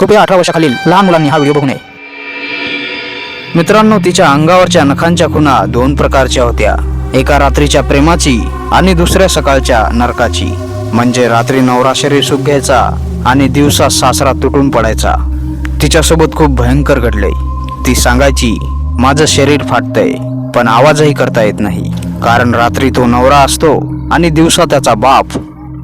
कृपया अठरा वर्षाखालील लहान मुलांनी हा व्हिडिओ बघू नये. मित्रांनो तिच्या अंगावरच्या नखांच्या खुणा दोन प्रकारच्या होत्या. एका रात्रीच्या प्रेमाची आणि दुसऱ्या सकाळच्या नरकाची. म्हणजे रात्री नवरा शरीर सुख घ्यायचा आणि दिवसा सासरा तुटून पडायचा. तिच्यासोबत खूप भयंकर घडले. ती सांगायची माझं शरीर फाटतंय पण आवाजही करता येत नाही. कारण रात्री तो नवरा असतो आणि दिवसा त्याचा बाप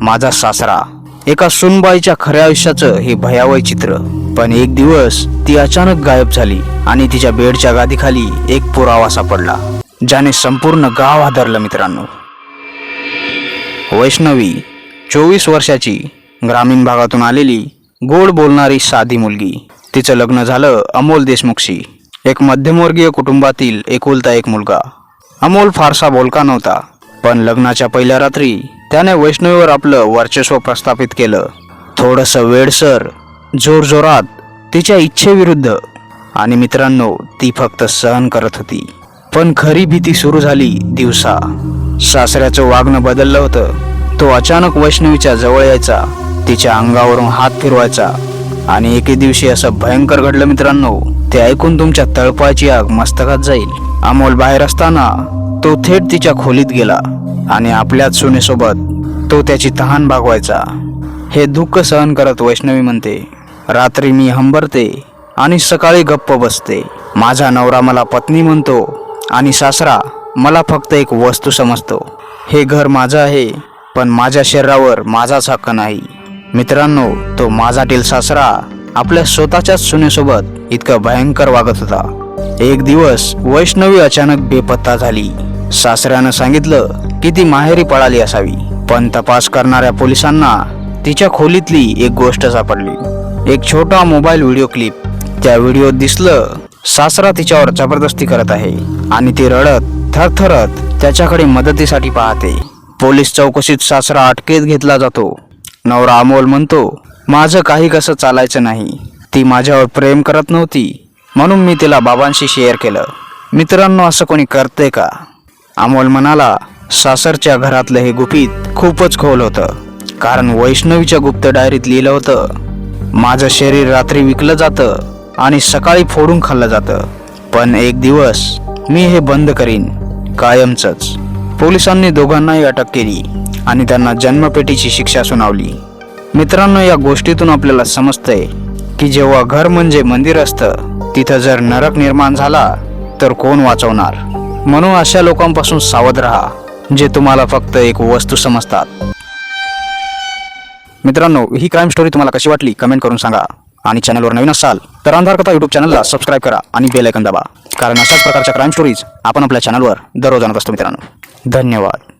माझा सासरा. एका सुनबाईच्या खऱ्या आयुष्याचं हे भयावह चित्र. पण एक दिवस ती अचानक गायब झाली आणि तिच्या बेडच्या गादीखाली एक पुरावा सापडला ज्याने संपूर्ण गाव हादरलं मित्रांनो. वैष्णवी चोवीस वर्षाची ग्रामीण भागातून आलेली गोड बोलणारी साधी मुलगी. तिचं लग्न झालं अमोल देशमुखशी. एक मध्यमवर्गीय कुटुंबातील एकुलता एक मुलगा. अमोल फारसा बोलका नव्हता पण लग्नाच्या पहिल्या रात्री त्याने वैष्णवीवर आपलं वर्चस्व प्रस्थापित केलं. थोडंसं वेडसर जोरजोरात तिच्या इच्छेविरुद्ध. आणि मित्रांनो ती फक्त सहन करत होती. पण खरी भीती सुरू झाली दिवसा. सासऱ्याचं वागणं बदललं होतं. तो अचानक वैष्णवीच्या जवळ यायचा. तिच्या अंगावरून हात फिरवायचा. आणि एके दिवशी असं भयंकर घडलं मित्रांनो ते ऐकून तुमच्या तळपाची आग मस्तकात जाईल. अमोल बाहेर असताना तो थेट तिच्या खोलीत गेला. आणि आपल्याच सुनेसोबत तो त्याची तहान भागवायचा हे दुःख सहन करत वैष्णवी म्हणते रात्री मी हंबरते आणि सकाळी गप्प बसते. माझा नवरा मला पत्नी म्हणतो आणि सासरा मला फक्त एक वस्तू समजतो. हे घर माझं आहे पण माझ्या शरीरावर माझाच हक्क नाही. मित्रांनो तो माझातील सासरा आपल्या स्वतःच्याच सुनेसोबत इतकं भयंकर वागत होता. एक दिवस वैष्णवी अचानक बेपत्ता झाली. सासऱ्यानं सांगितलं की ती माहेरी पळाली असावी. पण तपास करणाऱ्या पोलिसांना तिच्या खोलीतली एक गोष्ट सापडली. एक छोटा मोबाईल व्हिडिओ क्लिप. त्या व्हिडिओत दिसलं सासरा तिच्यावर जबरदस्ती करत आहे आणि ती रडत थरथरत त्याच्याकडे मदतीसाठी पाहते. पोलीस चौकशीत सासरा अटकेत घेतला जातो. नवरा अमोल म्हणतो माझं काही कसं चालायचं नाही. ती माझ्यावर प्रेम करत नव्हती. म्हणून मी तिला बाबांशी शेअर केलं. मित्रांनो असं कोणी करते का? अमोल म्हणाला सासरच्या घरातलं हे गुपित खूपच खोल होतं. कारण वैष्णवीच्या गुप्त डायरीत लिहिलं होतं माझं शरीर रात्री विकलं जातं आणि सकाळी फोडून खाल्लं जातं. पण एक दिवस मी हे बंद करीन कायमचंच. पोलिसांनी दोघांनाही अटक केली आणि त्यांना जन्मपेटीची शिक्षा सुनावली. मित्रांनो या गोष्टीतून आपल्याला समजतंय की जेव्हा घर म्हणजे मंदिर असतं तिथं जर नरक निर्माण झाला तर कोण वाचवणार? म्हणून अशा लोकांपासून सावध राहा जे तुम्हाला फक्त एक वस्तू समजतात. मित्रांनो ही क्राईम स्टोरी तुम्हाला कशी वाटली कमेंट करून सांगा. आणि चॅनलवर नवीन असाल तर अंधार कथा युट्यूब चॅनलला सबस्क्राईब करा आणि बेल ऐकन दाबा. कारण अशाच प्रकारच्या क्राईम स्टोरीज आपण आपल्या चॅनलवर दररोज आणत असतो मित्रांनो. धन्यवाद.